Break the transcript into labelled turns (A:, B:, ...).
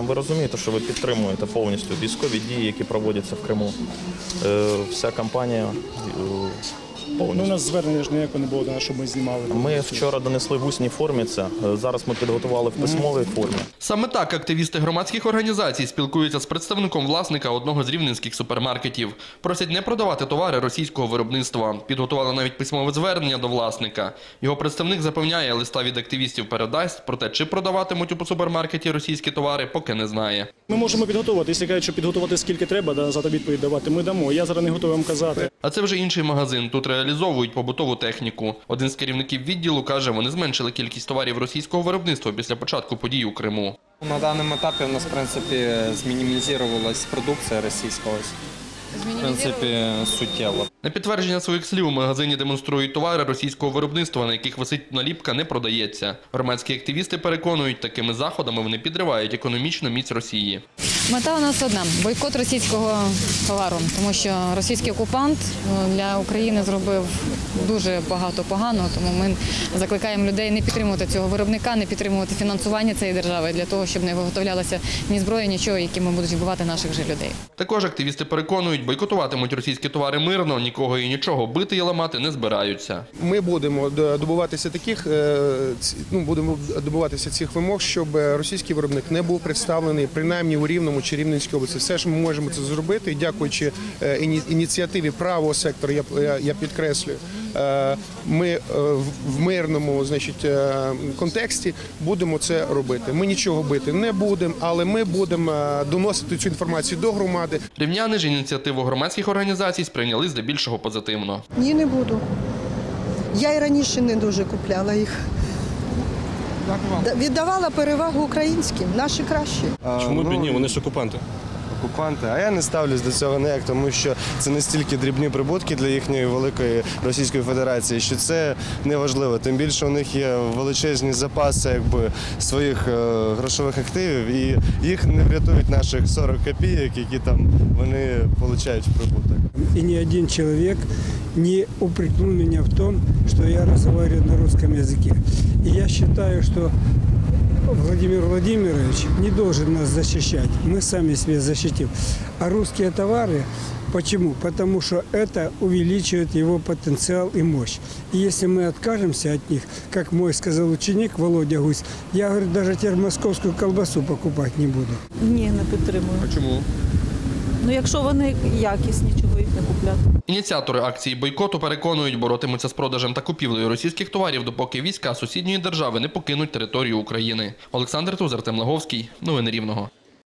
A: Ви розумієте, що ви підтримуєте повністю військові дії, які проводяться в Криму. Е, Вся кампанія е,
B: Ну, у нас звернення ж ніякого не було, щоб ми знімали.
A: Ми вчора донесли в усній формі це. Зараз ми підготували в письмовій формі.
C: Саме так активісти громадських організацій спілкуються з представником власника одного з рівненських супермаркетів. Просять не продавати товари російського виробництва. Підготували навіть письмове звернення до власника. Його представник запевняє, листа від активістів передасть, проте чи продаватимуть у супермаркеті російські товари, поки не знає.
B: Ми можемо підготувати. Якщо кажуть, що підготувати скільки треба, за відповідь давати, ми дамо. Я зараз не готовий вам казати.
C: А це вже інший магазин. Тут реалізовують побутову техніку. Один з керівників відділу каже, вони зменшили кількість товарів російського виробництва після початку подій у Криму.
D: На даному етапі у нас, в принципі, змінімізувалась продукція російська. В принципі, суттєво.
C: На підтвердження своїх слів у магазині демонструють товари російського виробництва, на яких висить наліпка, не продається. Громадські активісти переконують, такими заходами вони підривають економічну міць Росії.
E: Мета у нас одна бойкот російського товару, тому що російський окупант для України зробив дуже багато поганого. Тому ми закликаємо людей не підтримувати цього виробника, не підтримувати фінансування цієї держави для того, щоб не виготовлялася ні зброя, нічого, якими будуть вбивати наших же людей.
C: Також активісти переконують, бойкотуватимуть російські товари мирно, нікого і нічого бити і ламати не збираються.
F: Ми будемо добуватися таких, е, ну будемо добуватися цих вимог, щоб російський виробник не був представлений принаймні у Рівному чи Рівненській області. Все ж ми можемо це зробити. Дякуючи е, іні- ініціативі правого сектору, я, я, я підкреслюю. Е, Ми е, в- мирному значить, е, контексті будемо це робити. Ми нічого бити не будемо, але ми будемо доносити цю інформацію до громади.
C: Рівняни ж ініціативу громадських організацій сприйняли здебільшого позитивно.
G: Ні, не буду. Я і раніше не дуже купляла їх. Віддавала перевагу українським, наші кращі.
B: Чому б ні?
H: ну,
B: Вони ж окупанти.
H: Окупанти. А я не ставлюсь до цього ніяк, тому що це настільки дрібні прибутки для їхньої великої Російської Федерації, що це не важливо. Тим більше у них є величезні запаси якби, своїх е, грошових активів, і їх не врятують наших 40 копійок, які там вони отримують в прибуток.
I: и ни один человек не упрекнул меня в том, что я разговариваю на русском языке. И я считаю, что Владимир Владимирович не должен нас защищать. Мы сами себя защитим. А русские товары, почему? Потому что это увеличивает его потенциал и мощь. И если мы откажемся от них, как мой сказал ученик Володя Гусь, я, говорит, даже теперь московскую колбасу покупать не буду.
J: Ні, не підтримую.
C: А чому?
J: Ну якщо вони якісні, чого їх не купляти?
C: Ініціатори акції бойкоту переконують, боротимуться з продажем та купівлею російських товарів, допоки війська сусідньої держави не покинуть територію України. Олександр Тузер, Темлаговський, Новини Рівного.